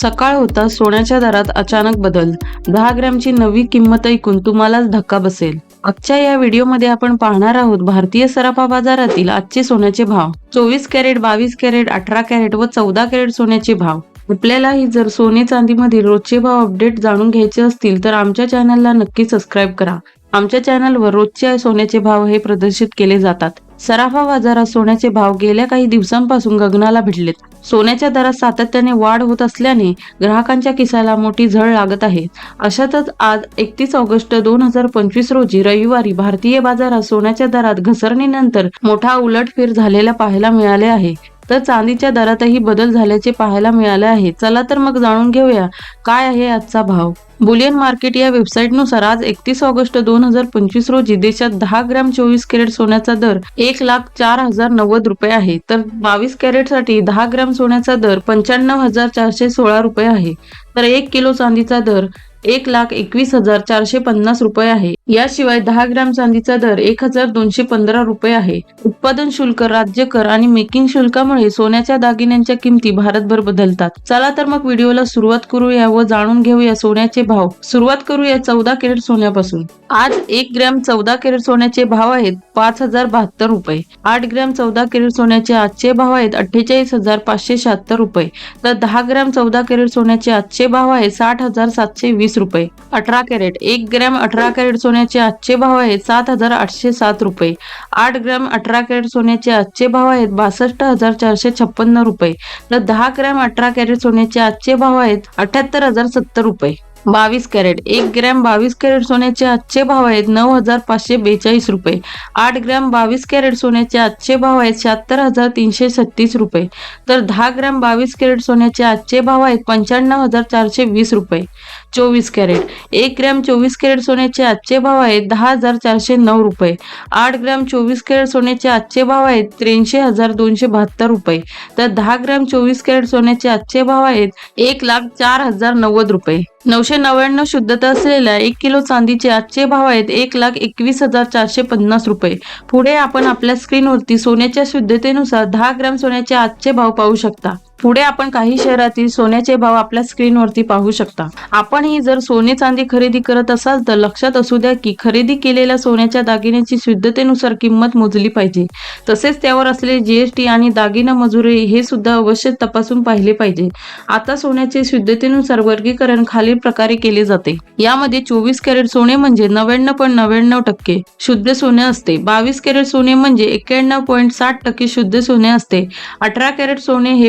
सकाळ होता सोन्याच्या दरात अचानक बदल. दहा ग्रॅमची नवी किंमत ऐकून तुम्हालाच धक्का बसेल. आजच्या या व्हिडिओमध्ये आपण पाहणार आहोत भारतीय सराफा बाजारातील आजचे सोन्याचे भाव. चोवीस कॅरेट बावीस कॅरेट अठरा कॅरेट व चौदा कॅरेट सोन्याचे भाव. आपल्यालाही जर सोने चांदीमधील रोजचे भाव अपडेट जाणून घ्यायचे असतील तर आमच्या चॅनलला नक्की सबस्क्राईब करा. आमच्या चॅनलवर रोजचे सोन्याचे भाव हे प्रदर्शित केले जातात. सराफा बाजारात सोन्याचे भाव गेल्या काही दिवसांपासून गगनाला भिडलेत. सोन्याच्या दरात सातत्याने वाढ होत असल्याने ग्राहकांच्या किसाला मोठी झळ लागत आहे. अशातच आज एकतीस ऑगस्ट दोन हजार पंचवीस रोजी रविवारी भारतीय बाजारात सोन्याच्या दरात घसरणीनंतर मोठा उलटफेर झालेला पाहायला मिळाले आहे. तर चांदीच्या दरातही बदल झाल्याचे पाहायला मिळाले आहे. चला तर मग जाणून घेऊया काय आहे आजचा भाव? बुलियन मार्केट या वेबसाईटनुसार आज एकतीस ऑगस्ट दोन हजार पंचवीस रोजी देशात दहा ग्रॅम चोवीस कॅरेट सोन्याचा दर एक लाख चार हजार नव्वद रुपये आहे. तर बावीस कॅरेटसाठी दहा ग्रॅम सोन्याचा दर पंच्याण्णव हजार चारशे सोळा रुपये आहे. तर एक किलो चांदीचा दर एक लाख एकवीस हजार चारशे पन्नास रुपये आहे. याशिवाय दहा ग्रॅम चांदीचा दर एक हजार दोनशे पंधरा रुपये आहे. उत्पादन शुल्क राज्य कर आणि मेकिंग शुल्कामुळे सोन्याच्या दागिन्यांच्या किमती भारतभर बदलतात. चला तर मग व्हिडिओला सुरुवात करूया व जाणून घेऊया सोन्याचे भाव. सुरुवात करूया चौदा कॅरेट सोन्यापासून. आज एक ग्रॅम चौदा कॅरेट सोन्याचे भाव आहेत पाच हजार बहात्तर रुपये. आठ ग्रॅम चौदा कॅरेट सोन्याचे आजचे भाव आहेत अठ्ठेचाळीस हजार पाचशे शहात्तर रुपये. तर दहा ग्रॅम चौदा कॅरेट सोन्याचे आजचे भाव आहेत साठ हजार सातशे वीस रुपये. अठरा कॅरेट. एक ग्रॅम अठरा कॅरेट सोन्याचे आजचे भाव आहेत सात हजार आठशे सात रुपये. आठ ग्रॅम अठरा कॅरेट सोन्याचे आजचे भाव आहेत बासष्ट हजार चारशे छप्पन्न रुपये. तर दहा ग्रॅम अठरा कॅरेट सोन्याचे आजचे भाव आहेत अठ्याहत्तर हजार सत्तर रुपये. बावीस कॅरेट एक ग्रॅम बावीस कॅरेट सोन्याचे आजचे भाव आहेत नऊ हजार पाचशे बेचाळीस रुपये. आठ ग्रॅम बावीस कॅरेट सोन्याचे आजचे भाव आहेत शहात्तर हजार तीनशे छत्तीस रुपये. तर दहा ग्रॅम बावीस कॅरेट सोन्याचे आजचे भाव आहेत पंच्याण्णव हजार चारशे वीस रुपये. चोवीस कॅरेट. एक ग्रॅम चोवीस कॅरेट सोन्याचे आजचे भाव आहेत दहा हजार चारशे नऊ रुपये. आठ ग्रॅम चोवीस कॅरेट सोन्याचे आजचे भाव आहेत त्र्याऐंशी हजार दोनशे बहात्तर रुपये. तर दहा ग्रॅम चोवीस कॅरेट सोन्याचे आजचे भाव आहेत एक लाख चार हजार नव्वद रुपये. नऊशे नव्याण्णव शुद्धता असलेल्या एक किलो चांदीचे आजचे भाव आहेत एक लाख एकवीस हजार चारशे पन्नास रुपये. पुढे आपण आपल्या स्क्रीनवरती सोन्याच्या शुद्धतेनुसार दहा ग्रॅम सोन्याचे आजचे भाव पाहू शकता. पुढे आपण काही शहरातील सोन्याचे भाव आपल्या स्क्रीनवरती पाहू शकता. आपणही जर सोने चांदी खरेदी करत असाल तर लक्षात असू द्या की खरेदी केलेल्या सोन्याच्या दागिन्याची शुद्धतेनुसार किंमत मोजली पाहिजे. तसेच त्यावर असलेले जीएसटी आणि दागिना मजुरी हे सुद्धा अवश्य तपासून पाहिले पाहिजे. आता सोन्याचे शुद्धतेनुसार वर्गीकरण खालील प्रकारे केले जाते. यामध्ये चोवीस कॅरेट सोने म्हणजे नव्याण्णव पॉईंट नव्याण्णव टक्के शुद्ध सोने असते. बावीस कॅरेट सोने म्हणजे एक्क्याण्णव पॉईंट साठ टक्के शुद्ध सोने असते. अठरा कॅरेट सोने हे